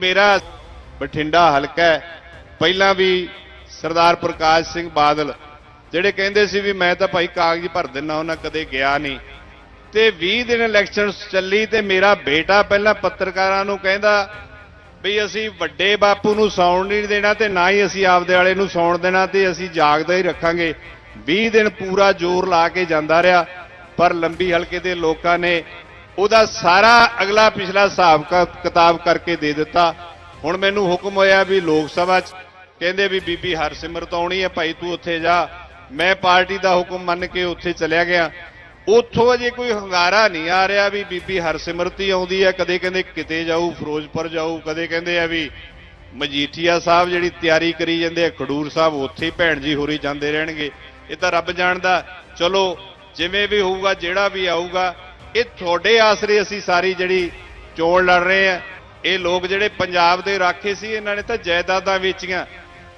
ਮੇਰਾ ਬਠਿੰਡਾ ਹਲਕਾ ਹੈ। ਪਹਿਲਾਂ ਵੀ ਸਰਦਾਰ ਪ੍ਰਕਾਸ਼ ਸਿੰਘ ਬਾਦਲ ਜਿਹੜੇ ਕਹਿੰਦੇ ਸੀ ਵੀ ਮੈਂ ਤਾਂ ਭਾਈ ਕਾਗਜ਼ ਭਰ ਦਿੰਨਾ, ਉਹਨਾਂ ਕਦੇ ਗਿਆ ਨਹੀਂ। ਤੇ 20 ਦਿਨ ਇਲੈਕਸ਼ਨਸ ਚੱਲੀ ਤੇ ਮੇਰਾ ਬੇਟਾ ਪਹਿਲਾਂ ਪੱਤਰਕਾਰਾਂ ਨੂੰ ਕਹਿੰਦਾ ਵੀ ਅਸੀਂ ਵੱਡੇ ਬਾਪੂ ਨੂੰ ਸੌਣ ਨਹੀਂ ਦੇਣਾ ਤੇ ਨਾ ਹੀ ਅਸੀਂ ਆਪਦੇ ਵਾਲੇ ਨੂੰ ਸੌਣ ਦੇਣਾ ਤੇ ਅਸੀਂ ਜਾਗਦਾ ਹੀ ਰੱਖਾਂਗੇ। 20 ਦਿਨ ਪੂਰਾ ਜ਼ੋਰ ਲਾ ਕੇ ਜਾਂਦਾ ਰਿਹਾ, ਪਰ ਲੰਬੀ ਹਲਕੇ ਦੇ ਲੋਕਾਂ ਨੇ ਉਹਦਾ ਸਾਰਾ ਅਗਲਾ ਪਿਛਲਾ ਹਿਸਾਬ ਕਿਤਾਬ ਕਰਕੇ ਦੇ ਦਿੱਤਾ। ਹੁਣ ਮੈਨੂੰ ਹੁਕਮ ਹੋਇਆ ਵੀ ਲੋਕ ਸਭਾ 'ਚ ਕਹਿੰਦੇ ਵੀ ਬੀਬੀ ਹਰਸਿਮਰਤ ਆਉਣੀ ਹੈ, ਭਾਈ ਤੂੰ ਉੱਥੇ ਜਾ। ਮੈਂ ਪਾਰਟੀ ਦਾ ਹੁਕਮ ਮੰਨ ਕੇ ਉੱਥੇ ਚਲਿਆ ਗਿਆ। ਉੱਥੋਂ ਅਜੇ ਕੋਈ ਹੰਗਾਰਾ ਨਹੀਂ ਆ ਰਿਹਾ ਵੀ ਬੀਬੀ ਹਰਸਿਮਰਤ ਹੀ ਆਉਂਦੀ ਹੈ। ਕਦੇ ਕਹਿੰਦੇ ਕਿਤੇ ਜਾਊ, ਫਿਰੋਜ਼ਪੁਰ ਜਾਊ, ਕਦੇ ਕਹਿੰਦੇ ਆ ਵੀ ਮਜੀਠੀਆ ਸਾਹਿਬ ਜਿਹੜੀ ਤਿਆਰੀ ਕਰੀ ਜਾਂਦੇ ਆ, ਖਡੂਰ ਸਾਹਿਬ ਉੱਥੇ ਹੀ ਭੈਣ ਜੀ ਹੋਰੀ ਜਾਂਦੇ ਰਹਿਣਗੇ। ਇਹ ਤਾਂ ਰੱਬ ਜਾਣਦਾ। ਚਲੋ, ਜਿਵੇਂ ਵੀ ਹੋਊਗਾ, ਜਿਹੜਾ ਵੀ ਆਊਗਾ ਇਹ ਤੁਹਾਡੇ ਆਸਰੇ ਅਸੀਂ ਸਾਰੀ ਜਿਹੜੀ ਚੋਣ ਲੜ ਰਹੇ ਆ ਇਹ ਲੋਕ ਜਿਹੜੇ ਪੰਜਾਬ ਦੇ ਰਾਖੇ ਸੀ, ਇਹਨਾਂ ਨੇ ਤਾਂ ਜਾਇਦਾਦਾਂ ਵੇਚੀਆਂ।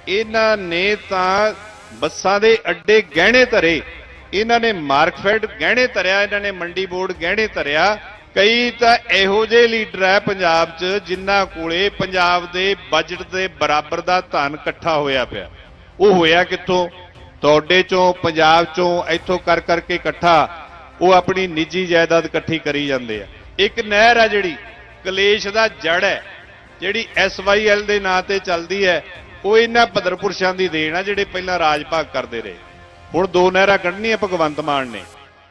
ਇਹਨਾਂ ਨੇ ਤਾਂ ਬੱਸਾਂ ਦੇ ਅੱਡੇ ਗਹਿਣੇ ਧਰੇ। ਇਹਨਾਂ ਨੇ ਮਾਰਕਫੈਡ ਗਹਿਣੇ ਧਰਿਆ, ਇਹਨਾਂ ਨੇ ਮੰਡੀ ਬੋਰਡ ਗਹਿਣੇ ਧਰਿਆ। ਕਈ ਤਾਂ ਇਹੋ ਜਿਹੇ ਲੀਡਰ ਹੈ ਪੰਜਾਬ 'ਚ, ਜਿਨ੍ਹਾਂ ਕੋਲੇ ਪੰਜਾਬ ਦੇ ਬਜਟ ਦੇ ਬਰਾਬਰ ਦਾ ਧਨ ਇਕੱਠਾ ਹੋਇਆ ਪਿਆ। ਉਹ ਹੋਇਆ ਕਿੱਥੋਂ? ਤੁਹਾਡੇ ਚੋਂ, ਪੰਜਾਬ ਚੋਂ, ਇੱਥੋਂ ਕਰ ਕਰਕੇ ਇਕੱਠਾ। ਉਹ ਆਪਣੀ ਨਿੱਜੀ ਜਾਇਦਾਦ ਇਕੱਠੀ ਕਰੀ ਜਾਂਦੇ ਆ। ਇੱਕ ਨਹਿਰ ਆ ਜਿਹੜੀ, ਕਲੇਸ਼ ਦਾ ਜੜ ਹੈ, ਜਿਹੜੀ ਐਸਵਾਈਐਲ ਦੇ ਨਾਂ ਤੇ ਚੱਲਦੀ ਹੈ, ਉਹ ਇਹਨਾਂ ਭਦਰਪੁਰਸ਼ਾਂ ਦੀ ਦੇਣ ਆ ਜਿਹੜੇ ਪਹਿਲਾਂ ਰਾਜ ਭਾਗ ਕਰਦੇ ਰਹੇ। ਹੁਣ ਦੋ ਨਹਿਰਾਂ ਕੱਢਣੀਆਂ ਭਗਵੰਤ ਮਾਨ ਨੇ।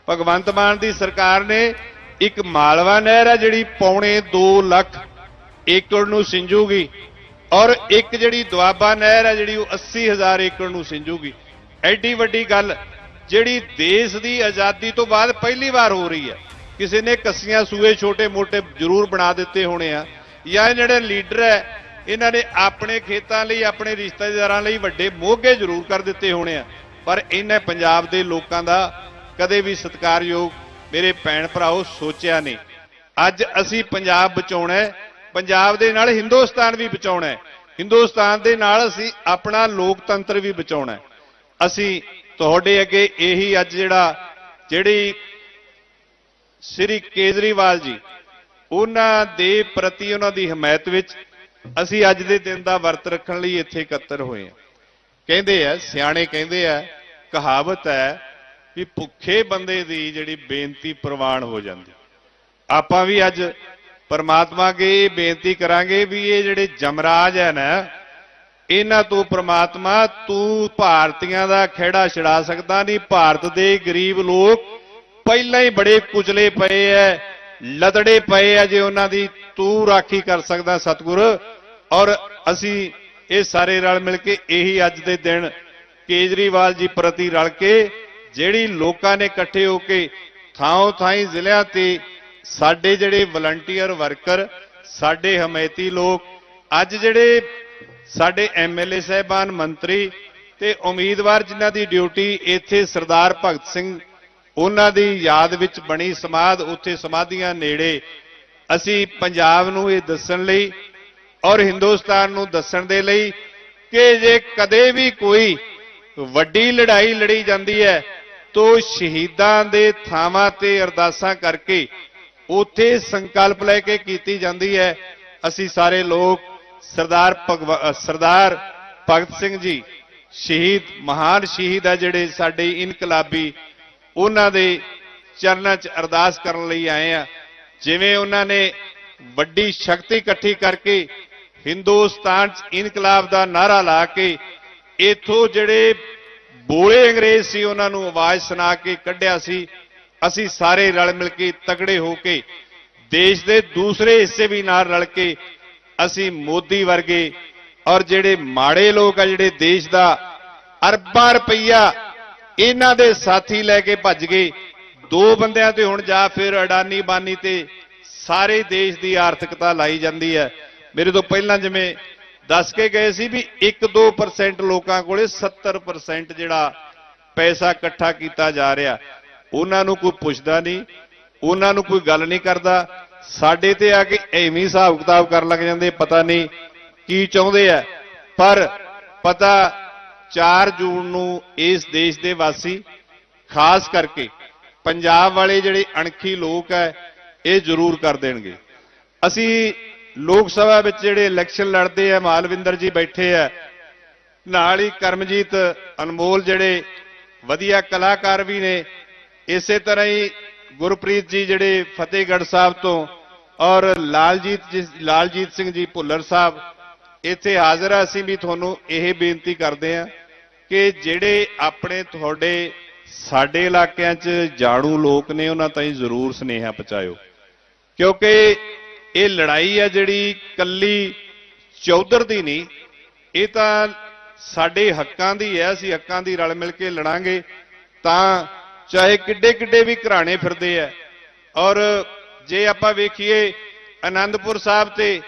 ਭਗਵੰਤ ਮਾਨ ਦੀ ਸਰਕਾਰ ਨੇ ਇੱਕ ਮਾਲਵਾ ਨਹਿਰ ਆ ਜਿਹੜੀ ਪੌਣੇ 2 ਲੱਖ ਏਕੜ ਨੂੰ ਸਿੰਜੂਗੀ ਔਰ ਇੱਕ ਜਿਹੜੀ ਦੁਆਬਾ ਨਹਿਰ ਹੈ ਜਿਹੜੀ ਉਹ 80000 ਏਕੜ ਨੂੰ ਸਿੰਜੂਗੀ। ਐਡੀ ਵੱਡੀ ਗੱਲ ਜਿਹੜੀ ਦੇਸ਼ ਦੀ ਆਜ਼ਾਦੀ ਤੋਂ ਬਾਅਦ ਪਹਿਲੀ ਵਾਰ ਹੋ ਰਹੀ ਹੈ, ਕਿਸੇ ਨੇ ਕੱਸੀਆਂ ਸੂਏ ਛੋਟੇ-ਮੋਟੇ ਜ਼ਰੂਰ ਬਣਾ ਦਿੱਤੇ ਹੋਣੇ ਆ, ਜਾਂ ਇਹ ਜਿਹੜੇ ਲੀਡਰ ਹੈ, ਇਹਨਾਂ ਨੇ ਆਪਣੇ ਖੇਤਾਂ ਲਈ, ਆਪਣੇ ਰਿਸ਼ਤੇਦਾਰਾਂ ਲਈ ਵੱਡੇ ਮੋਗੇ ਜ਼ਰੂਰ ਕਰ ਦਿੱਤੇ ਹੋਣੇ ਆ। ਪਰ ਇਹਨੇ ਪੰਜਾਬ ਦੇ ਲੋਕਾਂ ਦਾ ਕਦੇ ਵੀ ਸਤਿਕਾਰਯੋਗ ਮੇਰੇ ਭੈਣ ਭਰਾਓ ਸੋਚਿਆ ਨਹੀਂ। ਅੱਜ ਅਸੀਂ ਪੰਜਾਬ ਬਚਾਉਣਾ ਹੈ, ਪੰਜਾਬ ਦੇ ਨਾਲ ਹਿੰਦੁਸਤਾਨ ਵੀ ਬਚਾਉਣਾ ਹੈ। ਹਿੰਦੁਸਤਾਨ ਦੇ ਨਾਲ ਅਸੀਂ ਆਪਣਾ ਲੋਕਤੰਤਰ ਵੀ ਬਚਾਉਣਾ ਹੈ। ਅਸੀਂ ਤੁਹਾਡੇ ਅੱਗੇ ਇਹੀ ਅੱਜ ਜਿਹੜਾ, ਜਿਹੜੀ ਸ੍ਰੀ ਕੇਜਰੀਵਾਲ ਜੀ, ਉਹਨਾਂ ਦੇ ਪ੍ਰਤੀ ਉਹਨਾਂ ਦੀ ਹਮਾਇਤ ਵਿੱਚ ਅਸੀਂ ਅੱਜ ਦੇ ਦਿਨ ਦਾ ਵਰਤ ਰੱਖਣ ਲਈ ਇੱਥੇ ਇਕੱਤਰ ਹੋਏ ਹਾਂ। ਕਹਿੰਦੇ ਆ, ਸਿਆਣੇ ਕਹਿੰਦੇ ਆ, ਕਹਾਵਤ ਹੈ ਵੀ ਭੁੱਖੇ ਬੰਦੇ ਦੀ ਜਿਹੜੀ ਬੇਨਤੀ ਪ੍ਰਵਾਨ ਹੋ ਜਾਂਦੀ। ਆਪਾਂ ਵੀ ਅੱਜ ਪਰਮਾਤਮਾ ਅੱਗੇ ਇਹ ਬੇਨਤੀ ਕਰਾਂਗੇ ਵੀ ਇਹ ਜਿਹੜੇ ਜਮਰਾਜ ਹੈ ਨਾ ਇਹਨਾਂ ਤੋਂ ਪ੍ਰਮਾਤਮਾ ਤੂੰ ਭਾਰਤੀਆਂ ਦਾ ਖਿਹੜਾ ਛੜਾ ਸਕਦਾ ਨਹੀਂ। ਭਾਰਤ ਦੇ ਗਰੀਬ ਲੋਕ ਪਹਿਲਾਂ ਹੀ ਬੜੇ ਕੁਚਲੇ ਪਏ ਐ, ਲਦੜੇ ਪਏ ਆ ਜੇ ਉਹਨਾਂ ਦੀ ਤੂੰ ਰਾਖੀ ਕਰ ਸਕਦਾ ਸਤਿਗੁਰ। ਔਰ ਅਸੀਂ ਇਹ ਸਾਰੇ ਰਲ ਮਿਲ ਕੇ ਇਹੀ ਅੱਜ ਦੇ ਦਿਨ ਕੇਜਰੀਵਾਲ ਜੀ ਪ੍ਰਤੀ ਰਲ ਕੇ ਜਿਹੜੀ ਲੋਕਾਂ ਨੇ ਇਕੱਠੇ ਹੋ ਕੇ ਥਾਂ ਥਾਈ ਜ਼ਿਲ੍ਹਿਆਂ ਤੇ ਸਾਡੇ ਜਿਹੜੇ ਵਲੰਟੀਅਰ ਵਰਕਰ, ਸਾਡੇ ਹਮਾਇਤੀ ਲੋਕ, ਅੱਜ ਜਿਹੜੇ ਸਾਡੇ ਐਮਐਲਏ ਸਾਹਿਬਾਨ ਮੰਤਰੀ ਤੇ ਉਮੀਦਵਾਰ ਜਿਨ੍ਹਾਂ ਦੀ ਡਿਊਟੀ ਇੱਥੇ ਸਰਦਾਰ ਭਗਤ ਸਿੰਘ, ਉਹਨਾਂ ਦੀ ਯਾਦ ਵਿੱਚ ਬਣੀ ਸਮਾਧ, ਉੱਥੇ ਸਮਾਧੀਆਂ ਨੇੜੇ। ਅਸੀਂ ਪੰਜਾਬ ਨੂੰ ਇਹ ਦੱਸਣ ਲਈ ਔਰ ਹਿੰਦੁਸਤਾਨ ਨੂੰ ਦੱਸਣ ਦੇ ਲਈ ਕਿ ਜੇ ਕਦੇ ਵੀ ਕੋਈ ਵੱਡੀ ਲੜਾਈ ਲੜੀ ਜਾਂਦੀ ਹੈ, ਤੋ ਸ਼ਹੀਦਾਂ ਦੇ ਥਾਵਾਂ ਤੇ ਅਰਦਾਸਾਂ ਕਰਕੇ ਉੱਥੇ ਸੰਕਲਪ ਲੈ ਕੇ ਕੀਤੀ ਜਾਂਦੀ ਹੈ। ਅਸੀਂ ਸਾਰੇ ਲੋਕ ਸਰਦਾਰ ਭਗਵ- ਸਰਦਾਰ ਭਗਤ ਸਿੰਘ ਜੀ, ਸ਼ਹੀਦ, ਮਹਾਨ ਸ਼ਹੀਦ ਆ ਜਿਹੜੇ ਸਾਡੇ ਇਨਕਲਾਬੀ, ਉਹਨਾਂ ਦੇ ਚਰਨਾਂ 'ਚ ਅਰਦਾਸ ਕਰਨ ਲਈ ਆਏ ਆ। ਜਿਵੇਂ ਉਹਨਾਂ ਨੇ ਵੱਡੀ ਸ਼ਕਤੀ ਇਕੱਠੀ ਕਰਕੇ ਹਿੰਦੁਸਤਾਨ 'ਚ ਇਨਕਲਾਬ ਦਾ ਨਾਰਾ ਲਾ ਕੇ ਇਥੋਂ ਜਿਹੜੇ ਬੋਲੇ ਅੰਗਰੇਜ਼ ਸੀ, ਉਹਨਾਂ ਨੂੰ ਆਵਾਜ਼ ਸੁਣਾ ਕੇ ਕੱਢਿਆ ਸੀ। ਅਸੀਂ ਸਾਰੇ ਰਲ ਮਿਲ ਕੇ ਤਗੜੇ ਹੋ ਕੇ ਦੇਸ਼ ਦੇ ਦੂਸਰੇ ਹਿੱਸੇ ਵੀ ਨਾਲ ਰਲ ਕੇ ਅਸੀਂ ਮੋਦੀ ਵਰਗੇ ਔਰ ਜਿਹੜੇ ਮਾੜੇ ਲੋਕ ਆ, ਜਿਹੜੇ ਦੇਸ਼ ਦਾ ਅਰਬਾਂ ਰੁਪਈਆ ਇਹਨਾਂ ਦੇ ਸਾਥੀ ਲੈ ਕੇ ਭੱਜ ਗਏ। ਦੋ ਬੰਦਿਆਂ ਤੇ ਹੁਣ ਜਾ ਫਿਰ ਅਡਾਨੀ ਬਾਨੀ ਤੇ ਸਾਰੇ ਦੇਸ਼ ਦੀ ਆਰਥਿਕਤਾ ਲਾਈ ਜਾਂਦੀ ਹੈ। ਮੇਰੇ ਤੋਂ ਪਹਿਲਾਂ ਜਿਵੇਂ ਦੱਸ ਕੇ ਗਏ ਸੀ ਵੀ 1-2% ਲੋਕਾਂ ਕੋਲੇ 70% ਜਿਹੜਾ ਪੈਸਾ ਇਕੱਠਾ ਕੀਤਾ ਜਾ ਰਿਹਾ। ਉਹਨਾਂ ਨੂੰ ਕੋਈ ਪੁੱਛਦਾ ਨਹੀਂ, ਉਹਨਾਂ ਨੂੰ ਕੋਈ ਗੱਲ ਨਹੀਂ ਕਰਦਾ। ਸਾਡੇ ਤੇ ਆ ਕੇ ਐਵੇਂ ਹਿਸਾਬ ਕਿਤਾਬ ਕਰਨ ਲੱਗ ਜਾਂਦੇ, ਪਤਾ ਨਹੀਂ ਕੀ ਚਾਹੁੰਦੇ ਆ। ਪਰ ਪਤਾ 4 ਜੂਨ ਨੂੰ ਇਸ ਦੇਸ਼ ਦੇ ਵਾਸੀ, ਖਾਸ ਕਰਕੇ ਪੰਜਾਬ ਵਾਲੇ ਜਿਹੜੇ ਅਣਖੀ ਲੋਕ ਹੈ ਇਹ ਜ਼ਰੂਰ ਕਰ ਦੇਣਗੇ। ਅਸੀਂ ਲੋਕ ਸਭਾ ਵਿੱਚ ਜਿਹੜੇ ਇਲੈਕਸ਼ਨ ਲੜਦੇ ਆ, ਮਾਲਵਿੰਦਰ ਜੀ ਬੈਠੇ ਆ, ਨਾਲ ਹੀ ਕਰਮਜੀਤ ਅਨਮੋਲ ਜਿਹੜੇ ਵਧੀਆ ਕਲਾਕਾਰ ਵੀ ਨੇ, ਇਸੇ ਤਰ੍ਹਾਂ ਹੀ ਗੁਰਪ੍ਰੀਤ ਜੀ ਜਿਹੜੇ ਫਤਿਹਗੜ੍ਹ ਸਾਹਿਬ ਤੋਂ ਔਰ ਲਾਲਜੀਤ ਜੀ, ਲਾਲਜੀਤ ਸਿੰਘ ਜੀ ਭੁੱਲਰ ਸਾਹਿਬ, ਇੱਥੇ ਹਾਜ਼ਰ ਆ, ਅਸੀਂ ਵੀ ਤੁਹਾਨੂੰ ਇਹ ਬੇਨਤੀ ਕਰਦੇ ਆ ਕਿ ਜਿਹੜੇ ਆਪਣੇ ਤੁਹਾਡੇ, ਸਾਡੇ ਇਲਾਕਿਆਂ 'ਚ ਜਾਣੂ ਲੋਕ ਨੇ, ਉਹਨਾਂ ਤਾਈਂ ਜ਼ਰੂਰ ਸੁਨੇਹਾ ਪਹੁੰਚਾਇਓ। ਕਿਉਂਕਿ ਇਹ ਲੜਾਈ ਆ ਜਿਹੜੀ ਕੱਲੀ ਚੌਧਰ ਦੀ ਨਹੀਂ, ਇਹ ਤਾਂ ਸਾਡੇ ਹੱਕਾਂ ਦੀ ਹੈ, ਅਸੀਂ ਹੱਕਾਂ ਦੀ ਰਲ ਮਿਲ ਕੇ ਲੜਾਂਗੇ, ਤਾਂ ਚਾਹੇ ਕਿੱਡੇ ਕਿੱਡੇ ਵੀ ਘਰਾਣੇ ਫਿਰਦੇ ਆ। ਔਰ ਜੇ ਆਪਾਂ ਵੇਖੀਏ ਆਨੰਦਪੁਰ ਸਾਹਿਬ ਤੇ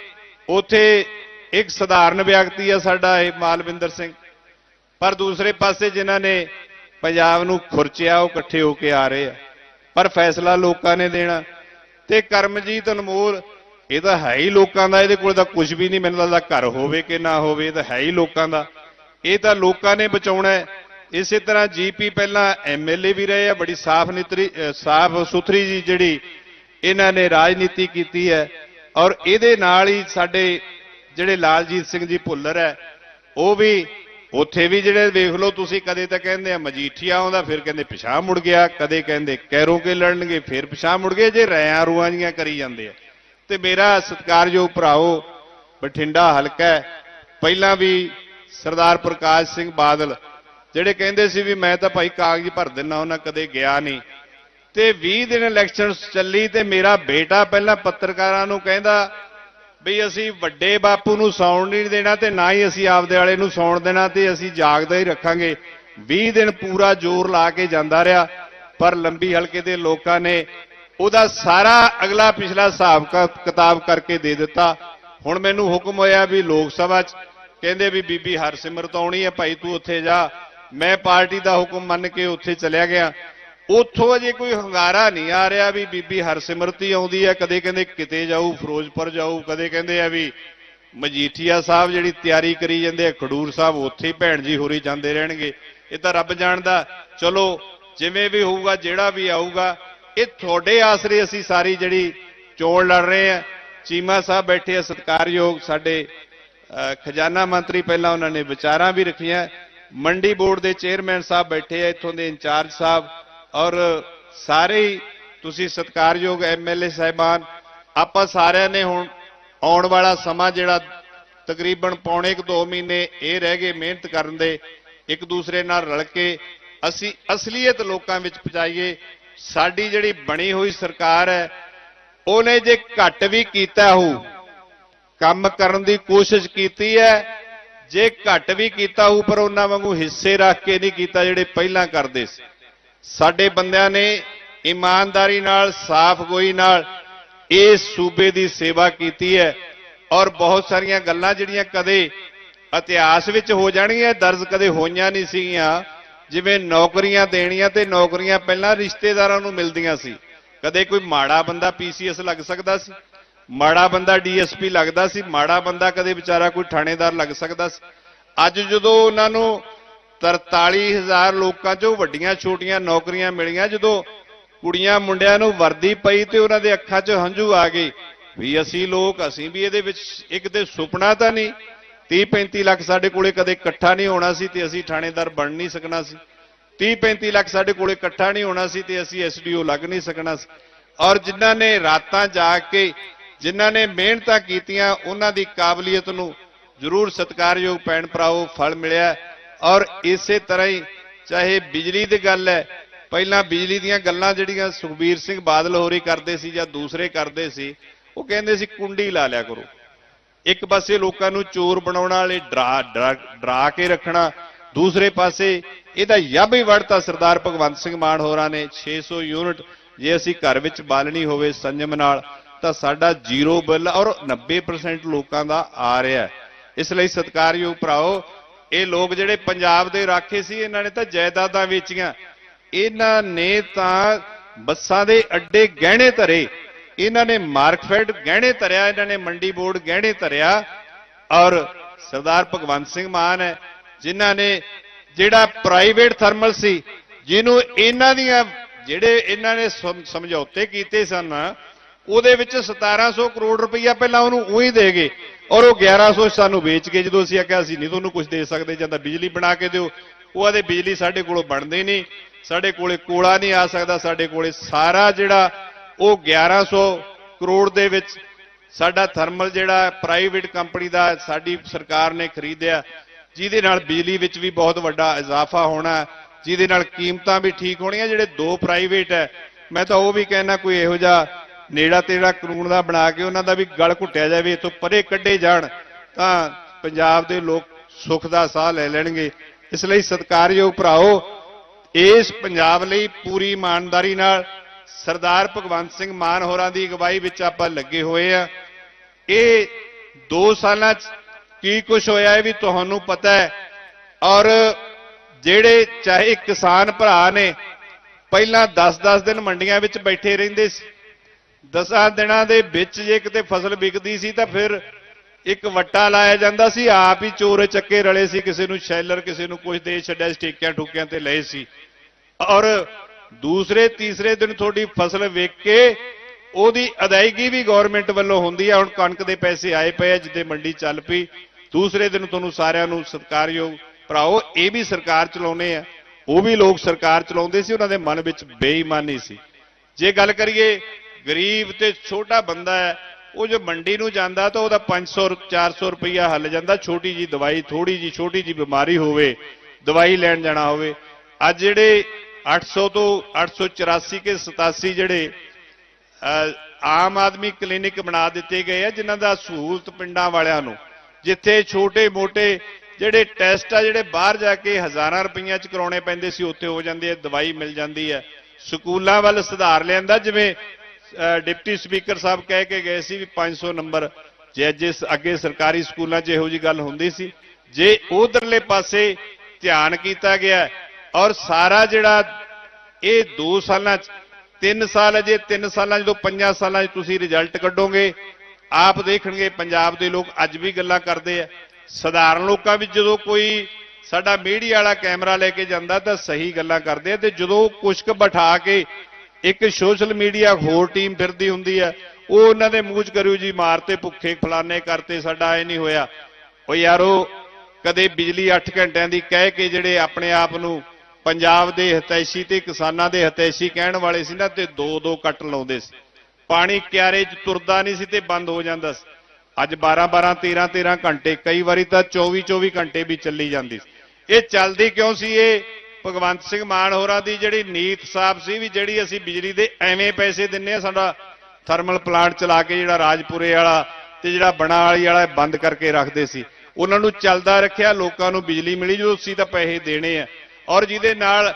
ਉਥੇ ਇੱਕ ਸਧਾਰਨ ਵਿਅਕਤੀ ਆ ਸਾਡਾ ਇਹ ਮਾਲਵਿੰਦਰ ਸਿੰਘ। ਪਰ ਦੂਸਰੇ ਪਾਸੇ ਜਿਨ੍ਹਾਂ ਨੇ ਪੰਜਾਬ ਨੂੰ ਖੁਰਚਿਆ, ਉਹ ਇਕੱਠੇ ਹੋ ਕੇ ਆ ਰਹੇ ਆ। ਪਰ ਫੈਸਲਾ ਲੋਕਾਂ ਨੇ ਦੇਣਾ। ਤੇ ਕਰਮਜੀਤ ਅਨਮੋਲ, ਇਹ ਤਾਂ ਹੈ ਹੀ ਲੋਕਾਂ ਦਾ, ਇਹਦੇ ਕੋਲ ਤਾਂ ਕੁਝ ਵੀ ਨਹੀਂ। ਮੈਨੂੰ ਲੱਗਦਾ ਘਰ ਹੋਵੇ ਕਿ ਨਾ ਹੋਵੇ, ਇਹ ਤਾਂ ਹੈ ਹੀ ਲੋਕਾਂ ਦਾ। ਇਹ ਤਾਂ ਲੋਕਾਂ ਨੇ ਬਚਾਉਣਾ ਹੈ। ਇਸੇ ਤਰ੍ਹਾਂ ਜੀਪੀ ਪਹਿਲਾਂ ਐਮਐਲਏ ਵੀ ਰਹੇ ਆ, ਬੜੀ ਸਾਫ਼ ਨਿਤਰੀ ਸਾਫ਼ ਸੁਥਰੀ ਜੀ ਜਿਹੜੀ ਇਹਨਾਂ ਨੇ ਰਾਜਨੀਤੀ ਕੀਤੀ ਹੈ। ਔਰ ਇਹਦੇ ਨਾਲ ਹੀ ਸਾਡੇ ਜਿਹੜੇ ਲਾਲਜੀਤ ਸਿੰਘ ਜੀ ਭੁੱਲਰ ਹੈ, ਉਹ ਵੀ ਉੱਥੇ ਵੀ ਜਿਹੜੇ ਵੇਖ ਲਓ ਤੁਸੀਂ, ਕਦੇ ਤਾਂ ਕਹਿੰਦੇ ਆ ਮਜੀਠੀਆ ਆਉਂਦਾ, ਫਿਰ ਕਹਿੰਦੇ ਪਿਛਾਂ ਮੁੜ ਗਿਆ, ਕਦੇ ਕਹਿੰਦੇ ਕੈਰੋਂ ਕੇ ਲੜਨਗੇ, ਫਿਰ ਪਿਛਾਂ ਮੁੜ ਗਏ, ਜੇ ਰਿਆਂ ਰੂਆਂ ਜੀਆਂ ਕਰੀ ਜਾਂਦੇ ਆ। ਤੇ ਮੇਰਾ ਸਤਿਕਾਰਯੋਗ ਭਰਾਓ ਬਠਿੰਡਾ ਹਲਕਾ ਪਹਿਲਾਂ ਵੀ ਸਰਦਾਰ ਪ੍ਰਕਾਸ਼ ਸਿੰਘ ਬਾਦਲ ਜਿਹੜੇ ਕਹਿੰਦੇ ਸੀ ਵੀ ਮੈਂ ਤਾਂ ਭਾਈ ਕਾਗਜ਼ ਭਰ ਦਿੰਨਾ, ਉਹਨਾਂ ਕਦੇ ਗਿਆ ਨਹੀਂ। ਤੇ 20 ਦਿਨ ਇਲੈਕਸ਼ਨ ਚੱਲੀ ਤੇ ਮੇਰਾ ਬੇਟਾ ਪਹਿਲਾਂ ਪੱਤਰਕਾਰਾਂ ਨੂੰ ਕਹਿੰਦਾ ਵੀ ਅਸੀਂ ਵੱਡੇ ਬਾਪੂ ਨੂੰ ਸੌਣ ਨਹੀਂ ਦੇਣਾ ਤੇ ਨਾ ਹੀ ਅਸੀਂ ਆਪਦੇ ਵਾਲੇ ਨੂੰ ਸੌਣ ਦੇਣਾ ਤੇ ਅਸੀਂ ਜਾਗਦਾ ਹੀ ਰੱਖਾਂਗੇ। 20 ਦਿਨ ਪੂਰਾ ਜ਼ੋਰ ਲਾ ਕੇ ਜਾਂਦਾ ਰਿਹਾ, ਪਰ ਲੰਬੀ ਹਲਕੇ ਦੇ ਲੋਕਾਂ ਨੇ ਉਹਦਾ ਸਾਰਾ ਅਗਲਾ ਪਿਛਲਾ ਹਿਸਾਬ ਕਿਤਾਬ ਕਰਕੇ ਦੇ ਦਿੱਤਾ। ਹੁਣ ਮੈਨੂੰ ਹੁਕਮ ਹੋਇਆ ਵੀ ਲੋਕ ਸਭਾ 'ਚ ਕਹਿੰਦੇ ਵੀ ਬੀਬੀ ਹਰਸਿਮਰਤ ਆਉਣੀ ਹੈ, ਭਾਈ ਤੂੰ ਉੱਥੇ ਜਾ। ਮੈਂ ਪਾਰਟੀ ਦਾ ਹੁਕਮ ਮੰਨ ਕੇ ਉੱਥੇ ਚਲਿਆ ਗਿਆ। ਉੱਥੋਂ ਅਜੇ ਕੋਈ ਹੰਗਾਰਾ ਨਹੀਂ ਆ ਰਿਹਾ ਵੀ ਬੀਬੀ ਹਰਸਿਮਰਤੀ ਆਉਂਦੀ ਹੈ। ਕਦੇ ਕਹਿੰਦੇ ਕਿਤੇ ਜਾਊ ਫਿਰੋਜ਼ਪੁਰ ਜਾਊ ਕਦੇ ਕਹਿੰਦੇ ਆ ਵੀ ਮਜੀਠੀਆ ਸਾਹਿਬ ਜਿਹੜੀ ਤਿਆਰੀ ਕਰੀ ਜਾਂਦੇ ਆ ਖਡੂਰ ਸਾਹਿਬ ਉੱਥੇ ਭੈਣ ਜੀ ਹੋਰੀ ਜਾਂਦੇ ਰਹਿਣਗੇ। ਇਹ ਤਾਂ ਰੱਬ ਜਾਣਦਾ। ਚਲੋ ਜਿਵੇਂ ਵੀ ਹੋਊਗਾ ਜਿਹੜਾ ਵੀ ਆਊਗਾ ਇਹ ਤੁਹਾਡੇ ਆਸਰੇ ਅਸੀਂ ਸਾਰੀ ਜਿਹੜੀ ਚੋਣ ਲੜ ਰਹੇ ਆ। ਚੀਮਾ ਸਾਹਿਬ ਬੈਠੇ ਆ ਸਤਿਕਾਰਯੋਗ ਸਾਡੇ ਅ, ਖਜ਼ਾਨਾ ਮੰਤਰੀ ਪਹਿਲਾਂ ਉਹਨਾਂ ਨੇ ਵਿਚਾਰਾਂ ਵੀ ਰੱਖੀਆਂ। ਮੰਡੀ ਬੋਰਡ ਦੇ ਚੇਅਰਮੈਨ ਸਾਹਿਬ ਬੈਠੇ ਆ, ਇੱਥੋਂ ਦੇ ਇੰਚਾਰਜ ਸਾਹਿਬ ਔਰ ਸਾਰੇ ਹੀ ਤੁਸੀਂ ਸਤਿਕਾਰਯੋਗ ਐਮਐਲਏ ਸਾਹਿਬਾਨ, ਆਪਾਂ ਸਾਰਿਆਂ ਨੇ ਹੁਣ ਆਉਣ ਵਾਲਾ ਸਮਾਂ ਜਿਹੜਾ ਤਕਰੀਬਨ ਪੌਣੇ ਇੱਕ 2 ਮਹੀਨੇ ਇਹ ਰਹਿ ਗਏ ਮਿਹਨਤ ਕਰਨ ਦੇ, ਇੱਕ ਦੂਸਰੇ ਨਾਲ ਰਲ ਕੇ ਅਸੀਂ ਅਸਲੀਅਤ ਲੋਕਾਂ ਵਿੱਚ ਪਹੁੰਚਾਈਏ। ਸਾਡੀ ਜਿਹੜੀ ਬਣੀ ਹੋਈ ਸਰਕਾਰ ਹੈ, ਉਹਨੇ ਜੇ ਘੱਟ ਵੀ ਕੀਤਾ ਹੋ ਕੰਮ ਕਰਨ ਦੀ ਕੋਸ਼ਿਸ਼ ਕੀਤੀ ਹੈ ਜੇ ਘੱਟ ਵੀ ਕੀਤਾ ਹੋ ਪਰ ਉਹਨਾਂ ਵਾਂਗੂ ਹਿੱਸੇ ਰੱਖ ਕੇ ਨਹੀਂ ਕੀਤਾ ਜਿਹੜੇ ਪਹਿਲਾਂ ਕਰਦੇ ਸੀ। ਸਾਡੇ ਬੰਦਿਆਂ ਨੇ ਇਮਾਨਦਾਰੀ ਨਾਲ, ਸਾਫ਼ ਗੋਈ ਨਾਲ ਇਸ ਸੂਬੇ ਦੀ ਸੇਵਾ ਕੀਤੀ ਹੈ ਔਰ ਬਹੁਤ ਸਾਰੀਆਂ ਗੱਲਾਂ ਜਿਹੜੀਆਂ ਕਦੇ ਇਤਿਹਾਸ ਵਿੱਚ ਹੋ ਜਾਣਗੀਆਂ, ਦਰਜ ਕਦੇ ਹੋਈਆਂ ਨਹੀਂ ਸੀਗੀਆਂ। ਜਿਵੇਂ ਨੌਕਰੀਆਂ ਦੇਣੀਆਂ ਤੇ ਨੌਕਰੀਆਂ ਪਹਿਲਾਂ ਰਿਸ਼ਤੇਦਾਰਾਂ ਨੂੰ ਮਿਲਦੀਆਂ ਸੀ। ਕਦੇ ਕੋਈ ਮਾੜਾ ਬੰਦਾ ਪੀਸੀਐਸ ਲੱਗ ਸਕਦਾ ਸੀ ਮਾੜਾ ਬੰਦਾ ਡੀਐਸਪੀ ਲੱਗਦਾ ਸੀ, ਮਾੜਾ ਬੰਦਾ ਕਦੇ ਵਿਚਾਰਾ ਕੋਈ ਥਾਣੇਦਾਰ ਲੱਗ ਸਕਦਾ ਸੀ। ਅੱਜ ਜਦੋਂ ਉਹਨਾਂ ਨੂੰ 43000 ਲੋਕਾਂ ਚੋਂ ਵੱਡੀਆਂ ਛੋਟੀਆਂ ਨੌਕਰੀਆਂ ਮਿਲੀਆਂ, ਜਦੋਂ ਕੁੜੀਆਂ ਮੁੰਡਿਆਂ ਨੂੰ ਵਰਦੀ ਪਈ ਤੇ ਉਹਨਾਂ ਦੇ ਅੱਖਾਂ 'ਚ ਹੰਝੂ ਆ ਗਏ ਵੀ ਅਸੀਂ ਲੋਕ, ਅਸੀਂ ਵੀ ਇਹਦੇ ਵਿੱਚ ਇੱਕ ਤੇ ਸੁਪਨਾ ਤਾਂ ਨਹੀਂ 30 35 ਲੱਖ ਸਾਡੇ ਕੋਲੇ ਕਦੇ ਇਕੱਠਾ ਨਹੀਂ ਹੋਣਾ ਸੀ ਤੇ ਅਸੀਂ ਥਾਣੇਦਾਰ ਬਣ ਨਹੀਂ ਸਕਣਾ ਸੀ। 30 35 ਲੱਖ ਸਾਡੇ ਕੋਲੇ ਇਕੱਠਾ ਨਹੀਂ ਹੋਣਾ ਸੀ ਤੇ ਅਸੀਂ ਐਸਡੀਓ ਲੱਗ ਨਹੀਂ ਸਕਣਾ ਸੀ। ਔਰ ਜਿਨ੍ਹਾਂ ਨੇ ਰਾਤਾਂ ਜਾ ਕੇ ਜਿਨ੍ਹਾਂ ਨੇ ਮਿਹਨਤਾਂ ਕੀਤੀਆਂ, ਉਹਨਾਂ ਦੀ ਕਾਬਲੀਅਤ ਨੂੰ ਜ਼ਰੂਰ ਸਤਿਕਾਰਯੋਗ ਪੈਣ ਭਰਾਓ ਫਲ ਮਿਲਿਆ। ਔਰ ਇਸੇ ਤਰ੍ਹਾਂ ਹੀ ਚਾਹੇ ਬਿਜਲੀ ਦੀ ਗੱਲ ਹੈ, ਪਹਿਲਾਂ ਬਿਜਲੀ ਦੀਆਂ ਗੱਲਾਂ ਜਿਹੜੀਆਂ ਸੁਖਬੀਰ ਸਿੰਘ ਬਾਦਲ ਹੋਰੀ ਕਰਦੇ ਸੀ ਜਾਂ ਦੂਸਰੇ ਕਰਦੇ ਸੀ, ਉਹ ਕਹਿੰਦੇ ਸੀ, ਕੁੰਡੀ ਲਾ ਲਿਆ ਕਰੋ। ਇੱਕ ਪਾਸੇ ਲੋਕਾਂ ਨੂੰ ਚੋਰ ਬਣਾਉਣ, ਵਾਲੇ ਡਰਾ ਡਰਾ ਡਰਾ ਕੇ ਰੱਖਣਾ, ਦੂਸਰੇ ਪਾਸੇ ਇਹਦਾ ਯੱਬ ਹੀ ਵੜਤਾ ਸਰਦਾਰ ਭਗਵੰਤ ਸਿੰਘ ਮਾਨ ਹੋਰਾਂ ਨੇ 600 ਯੂਨਿਟ ਜੇ ਅਸੀਂ ਘਰ ਵਿੱਚ ਬਾਲਣੀ ਹੋਵੇ ਸੰਜਮ ਨਾਲ ਤਾਂ ਸਾਡਾ ਜ਼ੀਰੋ ਬਿੱਲ ਔਰ 90% ਲੋਕਾਂ ਦਾ ਆ ਰਿਹਾ ਇਸ ਲਈ ਸਤਿਕਾਰਯੋਗ ਭਰਾਓ, ਇਹ ਲੋਕ ਜਿਹੜੇ ਪੰਜਾਬ ਦੇ ਰਾਖੇ ਸੀ, ਇਹਨਾਂ ਨੇ ਤਾਂ ਜਾਇਦਾਦਾਂ ਵੇਚੀਆਂ। ਇਹਨਾਂ ਨੇ ਤਾਂ ਬੱਸਾਂ ਦੇ ਅੱਡੇ ਗਹਿਣੇ ਧਰੇ। ਇਹਨਾਂ ਨੇ ਮਾਰਕਫੈਡ ਗਹਿਣੇ ਧਰਿਆ, ਇਹਨਾਂ ਨੇ ਮੰਡੀ ਬੋਰਡ ਗਹਿਣੇ ਧਰਿਆ। ਔਰ ਸਰਦਾਰ ਭਗਵੰਤ ਸਿੰਘ ਮਾਨ ਹੈ, ਜਿਨ੍ਹਾਂ ਨੇ ਜਿਹੜਾ ਪ੍ਰਾਈਵੇਟ ਥਰਮਲ ਸੀ, ਜਿਹਨੂੰ ਇਹਨਾਂ ਦੀਆਂ, ਜਿਹੜੇ ਇਹਨਾਂ ਨੇ ਸਮਝੌਤੇ ਕੀਤੇ ਸਨ ਉਹਦੇ ਵਿੱਚ 1700 ਕਰੋੜ ਰੁਪਈਆ ਪਹਿਲਾਂ ਉਹਨੂੰ ਉਹੀ ਦੇ ਗਏ ਔਰ ਉਹ 1100 ਸਾਨੂੰ ਵੇਚ ਕੇ ਜਦੋਂ ਅਸੀਂ ਆਖਿਆ, ਅਸੀਂ ਨਹੀਂ ਤੁਹਾਨੂੰ ਕੁਝ ਦੇ ਸਕਦੇ, ਜਾਂ ਤਾਂ ਬਿਜਲੀ ਬਣਾ ਕੇ ਦਿਓ। ਉਹ ਆਦੇ ਬਿਜਲੀ ਸਾਡੇ ਕੋਲੋਂ ਬਣਦੀ ਨਹੀਂ, ਸਾਡੇ ਕੋਲੇ ਕੋਲਾ ਨਹੀਂ ਆ ਸਕਦਾ, ਸਾਡੇ ਕੋਲੇ ਸਾਰਾ ਜਿਹੜਾ ਉਹ 1100 ਕਰੋੜ ਦੇ ਵਿੱਚ ਸਾਡਾ ਥਰਮਲ ਜਿਹੜਾ ਪ੍ਰਾਈਵੇਟ ਕੰਪਨੀ ਦਾ ਸਾਡੀ ਸਰਕਾਰ ਨੇ ਖਰੀਦਿਆ, ਜਿਹਦੇ ਨਾਲ ਬਿਜਲੀ ਵਿੱਚ ਵੀ ਬਹੁਤ ਵੱਡਾ ਇਜ਼ਾਫਾ ਹੋਣਾ, ਜਿਹਦੇ ਨਾਲ ਕੀਮਤਾਂ ਵੀ ਠੀਕ ਹੋਣੀਆਂ, ਜਿਹੜੇ ਦੋ ਪ੍ਰਾਈਵੇਟ ਹੈ। ਮੈਂ ਤਾਂ ਉਹ ਵੀ ਕਹਿਣਾ ਕੋਈ ਇਹੋ ਜਿਹਾ ਨੇੜਾ ਤੇੜਾ ਕਾਨੂੰਨ ਦਾ ਬਣਾ ਕੇ ਉਹਨਾਂ ਦਾ ਵੀ ਗਲ ਘੁੱਟਿਆ ਜਾਵੇ, ਇਥੋਂ ਪਰੇ ਕੱਢੇ ਜਾਣ, ਤਾਂ ਪੰਜਾਬ ਦੇ ਲੋਕ ਸੁੱਖ ਦਾ ਸਾਹ ਲੈ ਲੈਣਗੇ। ਇਸ ਲਈ ਸਤਿਕਾਰਯੋਗ ਭਰਾਓ, ਇਸ ਪੰਜਾਬ ਲਈ ਪੂਰੀ ਇਮਾਨਦਾਰੀ ਨਾਲ ਸਰਦਾਰ ਭਗਵੰਤ ਸਿੰਘ ਮਾਨ ਹੋਰਾਂ ਦੀ ਅਗਵਾਈ ਵਿੱਚ ਆਪਾਂ ਲੱਗੇ ਹੋਏ ਆ। ਇਹ 2 ਸਾਲਾਂ 'ਚ ਕੀ ਕੁਝ ਹੋਇਆ ਇਹ ਵੀ ਤੁਹਾਨੂੰ ਪਤਾ ਹੈ। ਔਰ ਜਿਹੜੇ ਚਾਹੇ ਕਿਸਾਨ ਭਰਾ ਨੇ, ਪਹਿਲਾਂ 10-10 ਦਿਨ ਮੰਡੀਆਂ ਵਿੱਚ ਬੈਠੇ ਰਹਿੰਦੇ ਸੀ 10 ਦਿਨਾਂ ਦੇ ਵਿੱਚ ਜੇ ਕਿਤੇ ਫਸਲ ਵਿਕਦੀ ਸੀ ਤਾਂ ਫਿਰ ਇੱਕ ਵੱਟਾ ਲਾਇਆ ਜਾਂਦਾ ਸੀ, ਆਪ ਹੀ ਚੋਰੇ ਚੱਕੇ ਰਲੇ ਸੀ, ਕਿਸੇ ਨੂੰ ਸ਼ੈਲਰ, ਕਿਸੇ ਨੂੰ ਕੁਝ ਦੇ ਛੱਡਿਆ ਸੀ ਟੇਕਿਆਂ ਠੁਕਿਆਂ ਤੇ ਲਏ ਸੀ। ਔਰ ਦੂਸਰੇ, ਤੀਸਰੇ ਦਿਨ ਤੁਹਾਡੀ ਫਸਲ ਵੇਚ ਕੇ ਉਹਦੀ ਅਦਾਇਗੀ ਵੀ ਗਵਰਨਮੈਂਟ ਵੱਲੋਂ ਹੁੰਦੀ ਹੈ ਹੁਣ ਕਣਕ ਦੇ ਪੈਸੇ ਆਏ ਪਏ ਆ, ਜਿੱਦੇ ਮੰਡੀ ਚੱਲ ਪਈ। ਦੂਸਰੇ ਦਿਨ ਤੁਹਾਨੂੰ ਸਾਰਿਆਂ ਨੂੰ ਸਤਿਕਾਰਯੋਗ ਭਰਾਓ, ਇਹ ਵੀ ਸਰਕਾਰ ਚਲਾਉਨੇ ਆ, ਉਹ ਵੀ ਲੋਕ ਸਰਕਾਰ ਚਲਾਉਂਦੇ ਸੀ, ਉਹਨਾਂ ਦੇ ਮਨ ਵਿੱਚ ਬੇਈਮਾਨੀ ਸੀ। ਜੇ ਗੱਲ ਕਰੀਏ ਗਰੀਬ ਤੇ ਛੋਟਾ ਬੰਦਾ ਹੈ, ਉਹ ਜੋ ਮੰਡੀ ਨੂੰ ਜਾਂਦਾ ਤਾਂ ਉਹਦਾ 500 400 ਰੁਪਈਆ ਹੱਲ ਜਾਂਦਾ। ਛੋਟੀ ਜੀ ਦਵਾਈ ਥੋੜੀ ਜੀ ਛੋਟੀ ਜੀ ਬਿਮਾਰੀ ਹੋਵੇ, ਦਵਾਈ ਲੈਣ ਜਾਣਾ ਹੋਵੇ। ਅੱਜ ਜਿਹੜੇ 800 ਤੋਂ 884 ਕੇ 87 ਜਿਹੜੇ ਆਮ ਆਦਮੀ ਕਲੀਨਿਕ ਬਣਾ ਦਿੱਤੇ ਗਏ ਆ, ਜਿਨ੍ਹਾਂ ਦਾ ਸਹੂਲਤ ਪਿੰਡਾਂ ਵਾਲਿਆਂ ਨੂੰ। ਜਿੱਥੇ ਛੋਟੇ ਮੋਟੇ ਜਿਹੜੇ ਟੈਸਟ ਆ, ਜਿਹੜੇ ਬਾਹਰ ਜਾ ਕੇ ਹਜ਼ਾਰਾਂ ਰੁਪਈਆਂ ਚ ਕਰਾਉਣੇ ਪੈਂਦੇ ਸੀ, ਉੱਥੇ ਹੋ ਜਾਂਦੇ ਆ, ਦਵਾਈ ਮਿਲ ਜਾਂਦੀ ਹੈ। ਸਕੂਲਾਂ ਵੱਲ ਸੁਧਾਰ ਲਿਆਂਦਾ, ਜਿਵੇਂ ਡਿਪਟੀ ਸਪੀਕਰ ਸਾਹਿਬ ਕਹਿ ਕੇ ਗਏ ਸੀ ਵੀ 500 ਨੰਬਰ। ਜੇ ਜਿਸ ਅੱਗੇ ਸਰਕਾਰੀ ਸਕੂਲਾਂ 'ਚ ਇਹੋ ਜੀ ਗੱਲ ਹੁੰਦੀ ਸੀ। ਜੇ ਉਧਰਲੇ ਪਾਸੇ ਧਿਆਨ ਕੀਤਾ ਗਿਆ ਔਰ ਸਾਰਾ ਜਿਹੜਾ ਇਹ 2 ਸਾਲਾਂ 'ਚ 3 ਸਾਲ ਅਜੇ 3 ਸਾਲਾਂ ਜਦੋਂ 5 ਸਾਲਾਂ 'ਚ ਤੁਸੀਂ ਰਿਜ਼ਲਟ ਕੱਢੋਗੇ, ਆਪ ਦੇਖਣਗੇ ਪੰਜਾਬ ਦੇ ਲੋਕ ਅੱਜ ਵੀ ਗੱਲਾਂ ਕਰਦੇ ਆ। ਸਧਾਰਨ ਲੋਕਾਂ ਵਿੱਚ ਜਦੋਂ ਕੋਈ ਸਾਡਾ ਮੀਡੀਆ ਵਾਲਾ ਕੈਮਰਾ ਲੈ ਕੇ ਜਾਂਦਾ ਤਾਂ ਸਹੀ ਗੱਲਾਂ ਕਰਦੇ ਆ ਤੇ ਜਦੋਂ ਕੁਸ਼ਕ ਬਿਠਾ ਕੇ ਇੱਕ ਸੋਸ਼ਲ ਮੀਡੀਆ ਹੋਰ ਟੀਮ ਫਿਰਦੀ ਹੁੰਦੀ ਹੈ ਉਹ ਉਹਨਾਂ ਦੇ ਮੂੰਹ 'ਚ ਕਰਿਓ ਜੀ, ਮਾਰਤੇ ਭੁੱਖੇ, ਫਲਾਣੇ ਕਰਤੇ, ਸਾਡਾ ਐ ਨਹੀਂ ਹੋਇਆ। ਉਹ ਯਾਰੋ, ਕਦੇ ਬਿਜਲੀ 8 ਘੰਟਿਆਂ ਦੀ ਕਹਿ ਕੇ ਜਿਹੜੇ ਆਪਣੇ ਆਪ ਨੂੰ ਪੰਜਾਬ ਦੇ ਹਤੈਸ਼ੀ ਤੇ ਕਿਸਾਨਾਂ ਦੇ ਹਤੈਸ਼ੀ ਕਹਿਣ ਵਾਲੇ ਸੀ ਨਾ, ਤੇ ਦੋ ਦੋ ਕੱਟ ਲਾਉਂਦੇ ਸੀ। ਪਾਣੀ ਕਿਆਰੇ 'ਚ ਤੁਰਦਾ ਨਹੀਂ ਸੀ ਤੇ ਬੰਦ ਹੋ ਜਾਂਦਾ ਸੀ। ਅੱਜ 12 12 13 13 ਘੰਟੇ, ਕਈ ਵਾਰੀ ਤਾਂ 24 24 ਘੰਟੇ ਵੀ ਚੱਲੀ ਜਾਂਦੀ ਸੀ। ਇਹ ਚੱਲਦੀ ਕਿਉਂ ਸੀ ਇਹ? ਭਗਵੰਤ ਸਿੰਘ ਮਾਨ ਹੋਰਾਂ ਦੀ ਜਿਹੜੀ ਨੀਤ ਸਾਫ਼ ਸੀ ਵੀ ਜਿਹੜੀ ਅਸੀਂ ਬਿਜਲੀ ਦੇ ਐਵੇਂ ਪੈਸੇ ਦਿੰਨੇ ਆ, ਸਾਡਾ ਥਰਮਲ ਪਲਾਂਟ ਚਲਾ ਕੇ ਜਿਹੜਾ ਰਾਜਪੁਰੇ ਵਾਲਾ ਤੇ ਜਿਹੜਾ ਬਣਾ ਵਾਲੀ ਵਾਲਾ ਬੰਦ ਕਰਕੇ ਰੱਖਦੇ ਸੀ। ਉਹਨਾਂ ਨੂੰ ਚੱਲਦਾ ਰੱਖਿਆ, ਲੋਕਾਂ ਨੂੰ ਬਿਜਲੀ ਮਿਲੀ ਜੋ ਅਸੀਂ ਤਾਂ ਪੈਸੇ ਦੇਣੇ ਆ। ਔਰ ਜਿਹਦੇ ਨਾਲ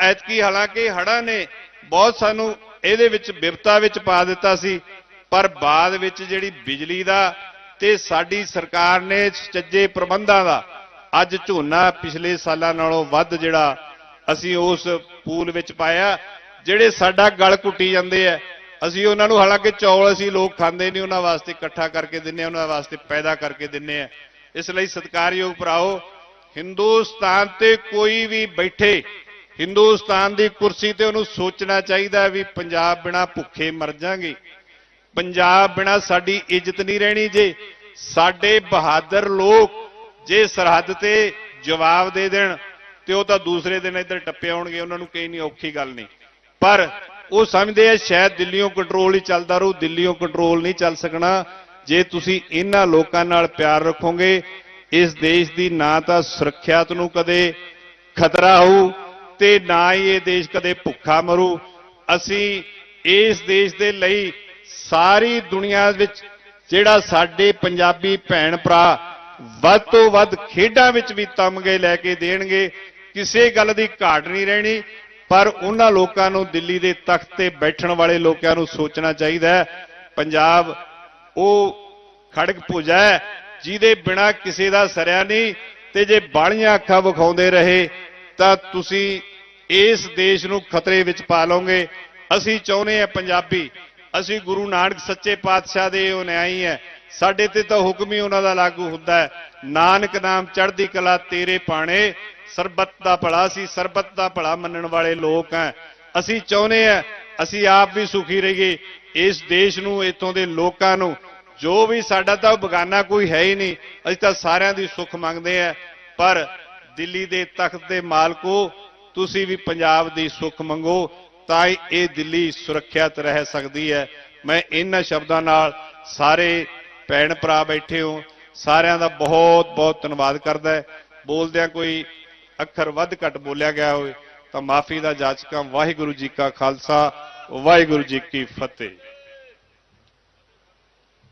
ਐਤਕੀ ਹਾਲਾਂਕਿ ਹੜ੍ਹਾਂ ਨੇ ਬਹੁਤ ਸਾਨੂੰ ਇਹਦੇ ਵਿੱਚ ਵਿਪਤਾ ਵਿੱਚ ਪਾ ਦਿੱਤਾ ਸੀ, ਪਰ ਬਾਅਦ ਵਿੱਚ ਜਿਹੜੀ ਬਿਜਲੀ ਦਾ ਤੇ ਸਾਡੀ ਸਰਕਾਰ ਨੇ ਸੁਚੱਜੇ ਪ੍ਰਬੰਧਾਂ ਦਾ ਅੱਜ ਝੋਨਾ ਪਿਛਲੇ ਸਾਲਾਂ ਨਾਲੋਂ ਵੱਧ ਜਿਹੜਾ ਅਸੀਂ ਉਸ ਪੂਲ ਵਿੱਚ ਪਾਇਆ ਜਿਹੜੇ ਸਾਡਾ ਗਲ ਕੁੱਟੀ ਜਾਂਦੇ ਆ, ਅਸੀਂ ਉਹਨਾਂ ਨੂੰ ਹਾਲਾਂਕਿ ਚੌਲ ਅਸੀਂ ਲੋਕ ਖਾਂਦੇ ਨਹੀਂ, ਉਹਨਾਂ ਵਾਸਤੇ ਇਕੱਠਾ ਕਰਕੇ ਦਿੰਨੇ ਆ, ਉਹਨਾਂ ਵਾਸਤੇ ਪੈਦਾ ਕਰਕੇ ਦਿੰਨੇ ਆ। ਇਸ ਲਈ ਸਤਿਕਾਰਯੋਗ ਭਰਾਓ ਹਿੰਦੁਸਤਾਨ ਤੇ ਕੋਈ ਵੀ ਬੈਠੇ, ਹਿੰਦੁਸਤਾਨ ਦੀ ਕੁਰਸੀ ਤੇ ਉਹਨੂੰ ਸੋਚਣਾ ਚਾਹੀਦਾ ਵੀ ਪੰਜਾਬ ਬਿਨਾ ਭੁੱਖੇ ਮਰ ਜਾਾਂਗੇ। ਪੰਜਾਬ ਬਿਨਾ ਸਾਡੀ ਇੱਜ਼ਤ ਨਹੀਂ ਰਹਿਣੀ ਜੇ। ਸਾਡੇ ਬਹਾਦਰ ਲੋਕ ਜੇ ਸਰਹੱਦ ਤੇ ਜਵਾਬ ਦੇ ਦੇਣ, ਤੇ ਉਹ ਤਾਂ ਦੂਸਰੇ ਦਿਨ ਇੱਧਰ ਟੱਪੇ ਆਉਣਗੇ, ਉਹਨਾਂ ਨੂੰ ਕਈ ਨਹੀਂ ਔਖੀ ਗੱਲ ਨਹੀਂ ਪਰ ਉਹ ਸਮਝਦੇ ਆ, ਸ਼ਾਇਦ ਦਿੱਲੀੋਂ ਕੰਟਰੋਲ ਹੀ ਚੱਲਦਾ ਰਹੂ ਦਿੱਲੀੋਂ ਕੰਟਰੋਲ ਨਹੀਂ ਚੱਲ ਸਕਣਾ। ਜੇ ਤੁਸੀਂ ਇਹਨਾਂ ਲੋਕਾਂ ਨਾਲ ਪਿਆਰ ਰੱਖੋਗੇ, ਇਸ ਦੇਸ਼ ਦੀ ਨਾ ਤਾਂ ਸੁਰੱਖਿਆਤ ਨੂੰ ਕਦੇ ਖਤਰਾ ਹੋਊ, ਤੇ ਨਾ ਹੀ ਇਹ ਦੇਸ਼ ਕਦੇ ਭੁੱਖਾ ਮਰੂ। ਅਸੀਂ ਇਸ ਦੇਸ਼ ਦੇ ਲਈ ਸਾਰੀ ਦੁਨੀਆ ਵਿੱਚ ਜਿਹੜਾ ਸਾਡੇ ਪੰਜਾਬੀ ਭੈਣ ਭਰਾ ਵੱਧ ਤੋਂ ਵੱਧ ਖੇਡਾਂ ਵਿੱਚ ਵੀ ਤਮਗੇ ਲੈ ਕੇ ਦੇਣਗੇ। ਕਿਸੇ ਗੱਲ ਦੀ ਘਾਟ ਨਹੀਂ ਰਹਿਣੀ, ਪਰ ਉਹਨਾਂ ਲੋਕਾਂ ਨੂੰ ਦਿੱਲੀ ਦੇ ਤਖਤ ਤੇ ਬੈਠਣ ਵਾਲੇ ਲੋਕਾਂ ਨੂੰ ਸੋਚਣਾ ਚਾਹੀਦਾ ਹੈ। ਪੰਜਾਬ ਉਹ ਖੜਕ ਪੂਜਾ ਹੈ, ਜਿਹਦੇ ਬਿਨਾ ਕਿਸੇ ਦਾ ਸਰਿਆ ਨਹੀਂ ਤੇ ਜੇ ਬਾਲੀਆਂ ਅੱਖਾਂ ਵਿਖਾਉਂਦੇ ਰਹੇ, ਤਾਂ ਤੁਸੀਂ ਇਸ ਦੇਸ਼ ਨੂੰ ਖਤਰੇ ਵਿੱਚ ਪਾ ਲਓਗੇ। ਅਸੀਂ ਚਾਹੁੰਦੇ ਹਾਂ ਪੰਜਾਬੀ, ਅਸੀਂ ਗੁਰੂ ਨਾਨਕ ਸੱਚੇ ਪਾਤਸ਼ਾਹ ਦੇ ਉਹ ਨਿਆਈ ਹੈ। ਸਾਡੇ ਤੇ ਤਾਂ ਹੁਕਮ ਹੀ ਉਹਨਾਂ ਦਾ ਲਾਗੂ ਹੁੰਦਾ ਹੈ। ਨਾਨਕ ਨਾਮ ਚੜ੍ਹਦੀ ਕਲਾ ਤੇਰੇ ਪਾਣੇ। ਸਰਬਤ ਦਾ ਭਲਾ ਸੀ, ਸਰਬਤ ਦਾ ਭਲਾ ਮੰਨਣ ਵਾਲੇ ਲੋਕ ਹੈ। ਅਸੀਂ ਚਾਹੁੰਦੇ ਆ ਅਸੀਂ ਆਪ ਵੀ ਸੁਖੀ ਰਹੀਏ। ਇਸ ਦੇਸ਼ ਨੂੰ, ਇਥੋਂ ਦੇ ਲੋਕਾਂ ਨੂੰ, ਜੋ ਵੀ ਸਾਡਾ ਤਾਂ ਬਗਾਨਾ ਕੋਈ ਹੈ ਹੀ ਨਹੀਂ, ਅਸੀਂ ਤਾਂ ਸਾਰਿਆਂ ਦੀ ਸੁੱਖ ਮੰਗਦੇ ਆ ਪਰ ਦਿੱਲੀ ਦੇ ਤਖਤ ਦੇ ਮਾਲਕੋ, ਤੁਸੀਂ ਵੀ ਪੰਜਾਬ ਦੀ ਸੁੱਖ ਮੰਗੋ, ਤਾਂ ਹੀ ਇਹ ਦਿੱਲੀ ਸੁਰੱਖਿਅਤ ਰਹਿ ਸਕਦੀ ਹੈ। ਮੈਂ ਇਹਨਾਂ ਸ਼ਬਦਾਂ ਨਾਲ ਸਾਰੇ ਭੈਣ ਭਰਾ ਬੈਠੇ ਹੋ, ਸਾਰਿਆਂ ਦਾ ਬਹੁਤ ਬਹੁਤ ਧੰਨਵਾਦ ਕਰਦਾ ਹੈ। ਬੋਲਦਿਆਂ ਕੋਈ ਅੱਖਰ ਵੱਧ ਘੱਟ ਬੋਲਿਆ ਗਿਆ ਹੋਵੇ ਤਾਂ ਮਾਫੀ ਦਾ ਜਾਚਕਾਂ ਵਾਹਿਗੁਰੂ ਜੀ ਕਾ ਖਾਲਸਾ, ਵਾਹਿਗੁਰੂ ਜੀ ਕੀ ਫਤਿਹ